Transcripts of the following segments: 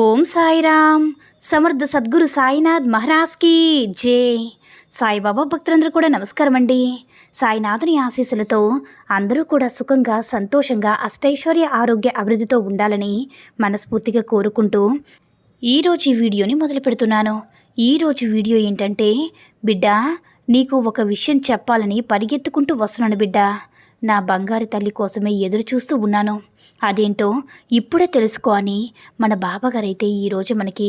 ఓం సాయిరామ్. సమర్థ సద్గురు సాయినాథ్ మహారాజ్కి జే. సాయిబాబా భక్తులందరూ కూడా నమస్కారం అండి సాయినాథుని ఆశీస్సులతో అందరూ కూడా సుఖంగా సంతోషంగా అష్టైశ్వర్య ఆరోగ్య అభివృద్ధితో ఉండాలని మనస్ఫూర్తిగా కోరుకుంటూ ఈరోజు ఈ వీడియోని మొదలు పెడుతున్నాను. ఈరోజు వీడియో ఏంటంటే బిడ్డ నీకు ఒక విషయం చెప్పాలని పరిగెత్తుకుంటూ వస్తున్నాను బిడ్డ. నా బంగారు తల్లి కోసమే ఎదురు చూస్తూ ఉన్నాను. అదేంటో ఇప్పుడే తెలుసుకో అని మన బాబాగారైతే ఈరోజు మనకి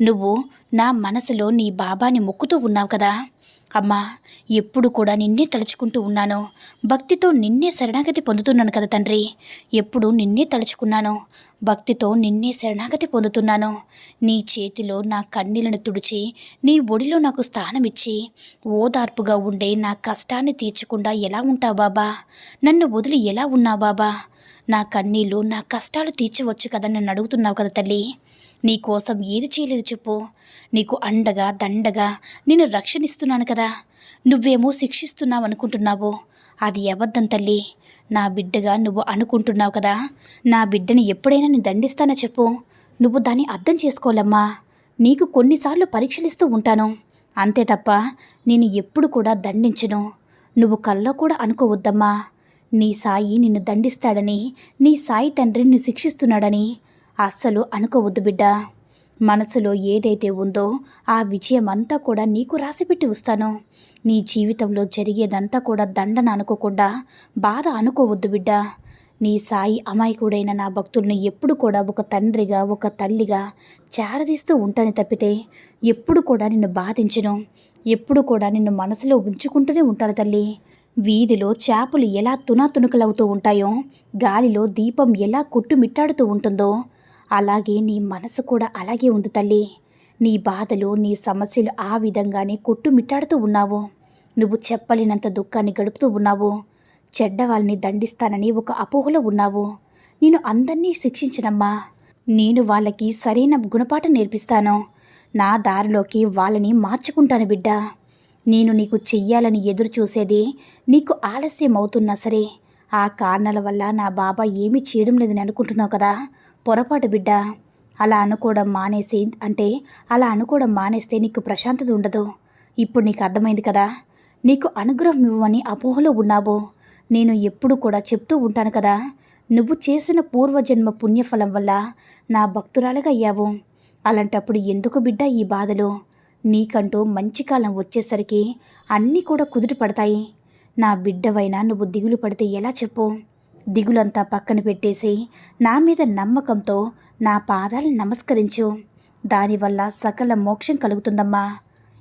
నువ్వు నా మనసులో నీ బాబాని మొక్కుతూ ఉన్నావు కదా. అమ్మా ఎప్పుడు కూడా నిన్నే తలుచుకుంటూ ఉన్నాను. భక్తితో నిన్నే శరణాగతి పొందుతున్నాను కదా తండ్రి. ఎప్పుడు నిన్నే తలుచుకున్నాను. భక్తితో నిన్నే శరణాగతి పొందుతున్నాను. నీ చేతిలో నా కన్నీళ్ళను తుడిచి నీ ఒడిలో నాకు స్థానమిచ్చి ఓదార్పుగా ఉండే నా కష్టాన్ని తీర్చకుండా ఎలా ఉంటావు బాబా? నన్ను వదిలి ఎలా ఉన్నావు బాబా? నా కన్నీళ్ళు నా కష్టాలు తీర్చవచ్చు కదా నన్ను అడుగుతున్నావు కదా తల్లి. నీ కోసం ఏది చేయలేదు చెప్పు. నీకు అండగా దండగా నేను రక్షణిస్తున్నాను కదా. నువ్వేమో శిక్షిస్తున్నావు అనుకుంటున్నావు. అది అబద్ధం తల్లి. నా బిడ్డగా నువ్వు అనుకుంటున్నావు కదా. నా బిడ్డని ఎప్పుడైనా నేను దండిస్తానో చెప్పు. నువ్వు దాన్ని అర్థం చేసుకోలేమ్మా నీకు కొన్నిసార్లు పరీక్షలిస్తూ ఉంటాను. అంతే తప్ప నేను ఎప్పుడు కూడా దండించను. నువ్వు కల్లో కూడా అనుకోవద్దమ్మా. నీ సాయి నిన్ను దండిస్తాడని నీ సాయి తండ్రి నిన్ను శిక్షిస్తున్నాడని అస్సలు అనుకోవద్దు బిడ్డ. మనసులో ఏదైతే ఉందో ఆ విజయం అంతా కూడా నీకు రాసిపెట్టి వస్తాను. నీ జీవితంలో జరిగేదంతా కూడా దండన అనుకోకుండా బాధ అనుకోవద్దు బిడ్డ. నీ సాయి అమాయకుడైన నా భక్తుల్ని ఎప్పుడు కూడా ఒక తండ్రిగా ఒక తల్లిగా చారదీస్తూ ఉంటాను తప్పితే ఎప్పుడు కూడా నిన్ను బాధించను. ఎప్పుడు కూడా నిన్ను మనసులో ఉంచుకుంటూనే ఉంటాను తల్లి. వీధిలో చేపలు ఎలా తునాతునుకలవుతూ ఉంటాయో గాలిలో దీపం ఎలా కొట్టుమిట్టాడుతూ ఉంటుందో అలాగే నీ మనసు కూడా అలాగే ఉంది తల్లి. నీ బాధలు నీ సమస్యలు ఆ విధంగానే కొట్టుమిట్టాడుతూ ఉన్నావు. నువ్వు చెప్పలేనంత దుఃఖాన్ని గడుపుతూ ఉన్నావు. చెడ్డ వాళ్ళని దండిస్తానని ఒక అపోహలో ఉన్నావు. నేను అందరినీ శిక్షించనమ్మా. నేను వాళ్ళకి సరైన గుణపాఠం నేర్పిస్తాను. నా దారిలోకి వాళ్ళని మార్చుకుంటాను బిడ్డ. నేను నీకు చెయ్యాలని ఎదురు చూసేది నీకు ఆలస్యం అవుతున్నా సరే. ఆ కారణాల వల్ల నా బాబా ఏమీ చేయడం లేదని అనుకుంటున్నావు కదా? పొరపాటు బిడ్డ. అలా అనుకోవడం మానేసి అంటే అలా అనుకోవడం మానేస్తే నీకు ప్రశాంతత ఉండదు. ఇప్పుడు నీకు అర్థమైంది కదా? నీకు అనుగ్రహం ఇవ్వమని అపోహలో ఉన్నావు? నేను ఎప్పుడు కూడా చెప్తూ ఉంటాను కదా. నువ్వు చేసిన పూర్వజన్మ పుణ్యఫలం వల్ల నా భక్తురాలుగా అయ్యావు. అలాంటప్పుడు ఎందుకు బిడ్డ ఈ బాధలు? నీకంటూ మంచి కాలం వచ్చేసరికి అన్నీ కూడా కుదుట పడతాయి. నా బిడ్డవైనా నువ్వు దిగులు పడితే ఎలా చెప్పు? దిగులంతా పక్కన పెట్టేసి నా మీద నమ్మకంతో నా పాదాలను నమస్కరించు. దానివల్ల సకల మోక్షం కలుగుతుందమ్మా.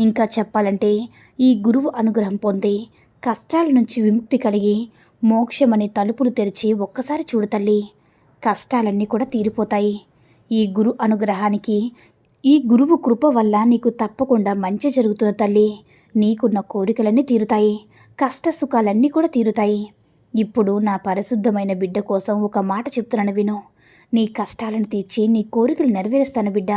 ఇంకా చెప్పాలంటే ఈ గురువు అనుగ్రహం పొంది కష్టాల నుంచి విముక్తి కలిగి మోక్షమనే తలుపులు తెరిచి ఒక్కసారి చూడు తల్లి. కష్టాలన్నీ కూడా తీరిపోతాయి. ఈ గురు అనుగ్రహానికి ఈ గురువు కృప వల్ల నీకు తప్పకుండా మంచి జరుగుతున్న తల్లి. నీకున్న కోరికలన్నీ తీరుతాయి. కష్ట సుఖాలన్నీ కూడా తీరుతాయి. ఇప్పుడు నా పరిశుద్ధమైన బిడ్డ కోసం ఒక మాట చెప్తున్నాను విను. నీ కష్టాలను తీర్చి నీ కోరికలు నెరవేరుస్తాను బిడ్డ.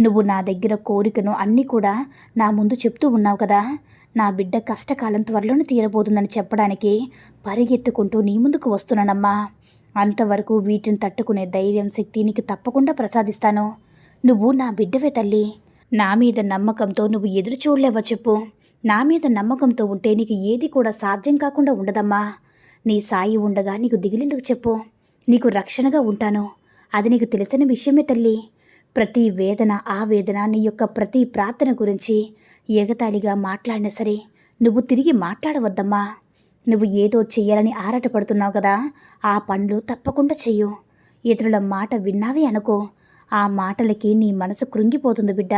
నువ్వు నా దగ్గర కోరికను అన్నీ కూడా నా ముందు చెప్తూ ఉన్నావు కదా. నా బిడ్డ కష్టకాలం త్వరలోనే తీరబోతుందని చెప్పడానికి పరిగెత్తుకుంటూ నీ ముందుకు వస్తున్నానమ్మా. అంతవరకు వీటిని తట్టుకునే ధైర్యం శక్తి నీకు తప్పకుండా ప్రసాదిస్తాను. నువ్వు నా బిడ్డవే తల్లి. నా మీద నమ్మకంతో నువ్వు ఎదురు చూడలేవా చెప్పు. నా మీద నమ్మకంతో ఉంటే నీకు ఏది కూడా సాధ్యం కాకుండా ఉండదమ్మా. నీ సాయి ఉండగా నీకు దిగిలేందుకు చెప్పు. నీకు రక్షణగా ఉంటాను. అది నీకు తెలిసిన విషయమే తల్లి. ప్రతి వేదన ఆ వేదన నీ యొక్క ప్రతి ప్రార్థన గురించి ఎగతాళిగా మాట్లాడినా సరే నువ్వు తిరిగి మాట్లాడవద్దమ్మా. నువ్వు ఏదో చెయ్యాలని ఆరాటపడుతున్నావు కదా ఆ పనులు తప్పకుండా చెయ్యు. ఇతరుల మాట విన్నావే అనుకో. ఆ మాటలకి నీ మనసు కృంగిపోతుంది బిడ్డ.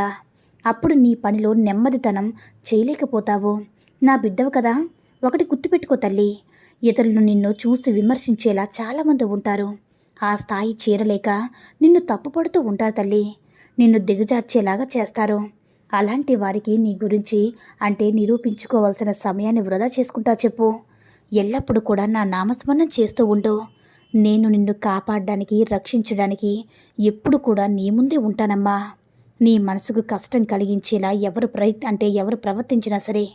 అప్పుడు నీ పనిలో నెమ్మదితనం చేయలేకపోతావు. నా బిడ్డవు కదా ఒకటి గుర్తుపెట్టుకో తల్లి. ఇతరులు నిన్ను చూసి విమర్శించేలా చాలామంది ఉంటారు. ఆ స్థాయి చేరలేక నిన్ను తప్పుపడుతూ ఉంటారు తల్లి. నిన్ను దిగజార్చేలాగా చేస్తారు. అలాంటి వారికి నీ గురించి అంటే నిరూపించుకోవాల్సిన సమయాన్ని వృధా చేసుకుంటా చెప్పు. ఎల్లప్పుడూ కూడా నా నామస్మరణం చేస్తూ ఉండు. నేను నిన్ను కాపాడడానికి రక్షించడానికి ఎప్పుడు కూడా నీ ముందే ఉంటానమ్మా. నీ మనసుకు కష్టం కలిగించేలా ఎవరు ప్రయత్ అంటే ఎవరు ప్రవర్తించినా సరే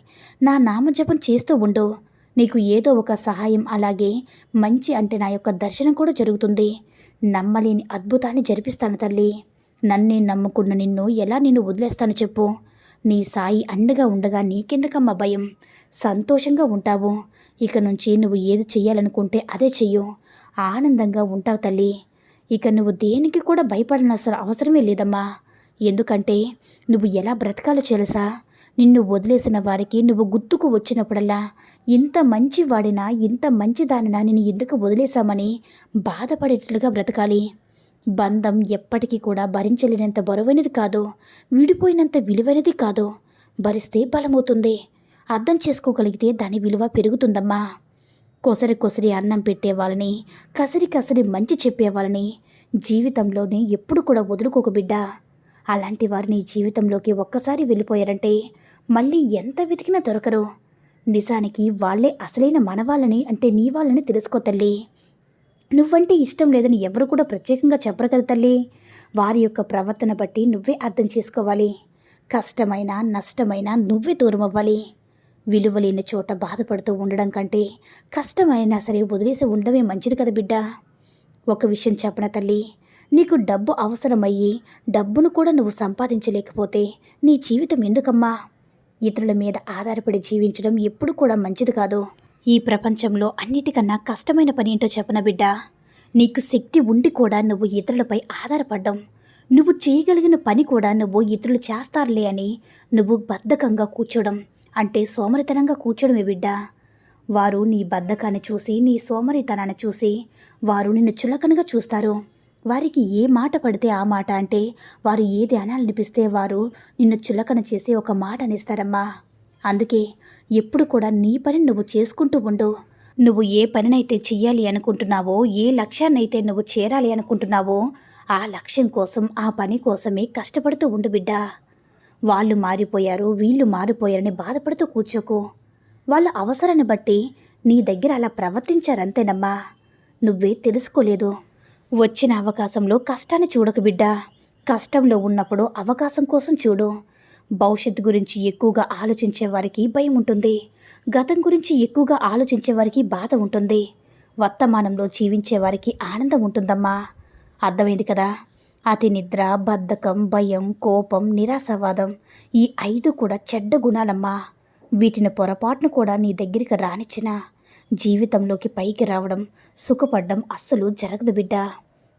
నా నామజపం చేస్తూ ఉండు. నీకు ఏదో ఒక సహాయం అలాగే మంచి అంటే నా యొక్క దర్శనం కూడా జరుగుతుంది. నమ్మలేని అద్భుతాన్ని జరిపిస్తాను తల్లి. నన్నే నమ్ముకున్న నిన్ను ఎలా నిన్ను వదిలేస్తాను చెప్పు. నీ సాయి అండగా ఉండగా నీకెందుకమ్మ భయం? సంతోషంగా ఉంటావు. ఇక నుంచి నువ్వు ఏది చెయ్యాలనుకుంటే అదే చెయ్యు. ఆనందంగా ఉంటావు తల్లి. ఇక నువ్వు దేనికి కూడా భయపడన అవసరమే లేదమ్మా. ఎందుకంటే నువ్వు ఎలా బ్రతకాలో తెలుసా? నిన్ను వదిలేసిన వారికి నువ్వు గుర్తుకు వచ్చినప్పుడల్లా ఇంత మంచి వాడినా ఇంత మంచిదానినా నిన్ను ఎందుకు వదిలేశామని బాధపడేటట్లుగా బ్రతకాలి. బంధం ఎప్పటికీ కూడా భరించలేనంత బరువైనది కాదు. విడిపోయినంత విలువైనది కాదు. భరిస్తే బలమవుతుంది. అర్థం చేసుకోగలిగితే దాని విలువ పెరుగుతుందమ్మా. కొసరి కొసరి అన్నం పెట్టే వాళ్ళని కసరి కసరి మంచి చెప్పే వాళ్ళని జీవితంలోనే ఎప్పుడు కూడా వదులుకోక బిడ్డ. అలాంటి వారిని జీవితంలోకి ఒక్కసారి వెళ్ళిపోయారంటే మళ్ళీ ఎంత వెతికినా దొరకరు. నిజానికి వాళ్ళే అసలైన మనవాళ్ళని అంటే నీ వాళ్ళని తెలుసుకో తల్లి. నువ్వంటే ఇష్టం లేదని ఎవరు కూడా ప్రత్యేకంగా చెప్పరు కదా తల్లి. వారి యొక్క ప్రవర్తన బట్టి నువ్వే అర్థం చేసుకోవాలి. కష్టమైన నష్టమైనా నువ్వే దూరం అవ్వాలి విలువలేని చోట బాధపడుతూ ఉండడం కంటే కష్టమైనా సరే వదిలేసి ఉండడమే మంచిది కదా బిడ్డ. ఒక విషయం చెప్పన తల్లి? నీకు డబ్బు అవసరమయ్యి డబ్బును కూడా నువ్వు సంపాదించలేకపోతే నీ జీవితం ఎందుకమ్మా? ఇతరుల మీద ఆధారపడి జీవించడం ఎప్పుడు కూడా మంచిది కాదు. ఈ ప్రపంచంలో అన్నిటికన్నా కష్టమైన పని ఏంటో చెప్పన బిడ్డ? నీకు శక్తి ఉండి కూడా నువ్వు ఇతరులపై ఆధారపడ్డం నువ్వు చేయగలిగిన పని కూడా నువ్వు ఇతరులు చేస్తారులే అని నువ్వు బద్ధకంగా కూర్చోడం అంటే సోమరితనంగా కూర్చోడమే బిడ్డ. వారు నీ బద్ధకాన్ని చూసి నీ సోమరితనాన్ని చూసి వారు నిన్ను చులకనగా చూస్తారు. వారికి ఏ మాట పడితే ఆ మాట అంటే వారు ఏది అనాలనిపిస్తే వారు నిన్ను చులకన చేసి ఒక మాట అనేస్తారమ్మా. అందుకే ఎప్పుడు కూడా నీ పని నువ్వు చేసుకుంటూ ఉండు. నువ్వు ఏ పనినైతే చెయ్యాలి అనుకుంటున్నావో ఏ లక్ష్యాన్నైతే నువ్వు చేరాలి అనుకుంటున్నావో ఆ లక్ష్యం కోసం ఆ పని కోసమే కష్టపడుతూ ఉండు బిడ్డా. వాళ్ళు మారిపోయారు వీళ్ళు మారిపోయారని బాధపడుతూ కూర్చోకు. వాళ్ళ అవసరాన్ని బట్టి నీ దగ్గర అలా ప్రవర్తించారంతేనమ్మా. నువ్వే తెలుసుకోలేదు. వచ్చిన అవకాశంలో కష్టాన్ని చూడకు బిడ్డ. కష్టంలో ఉన్నప్పుడు అవకాశం కోసం చూడు. భవిష్యత్తు గురించి ఎక్కువగా ఆలోచించే వారికి భయం ఉంటుంది. గతం గురించి ఎక్కువగా ఆలోచించే వారికి బాధ ఉంటుంది. వర్తమానంలో జీవించే వారికి ఆనందం ఉంటుందమ్మా. అర్థమైంది కదా? అతి నిద్ర బద్ధకం భయం కోపం నిరాశవాదం ఈ ఐదు కూడా చెడ్డ గుణాలమ్మా. వీటిని పొరపాటును కూడా నీ దగ్గరికి రానిచ్చిన జీవితంలోకి పైకి రావడం సుఖపడ్డం అస్సలు జరగదు బిడ్డ.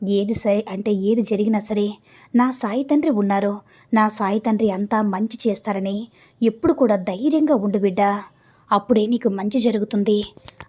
ఏది సరే అంటే ఏది జరిగినా సరే నా సాయి తండ్రి ఉన్నారో నా సాయి తండ్రి అంతా మంచి చేస్తారని ఎప్పుడు కూడా ధైర్యంగా ఉండు బిడ్డ. అప్పుడే నీకు మంచి జరుగుతుంది.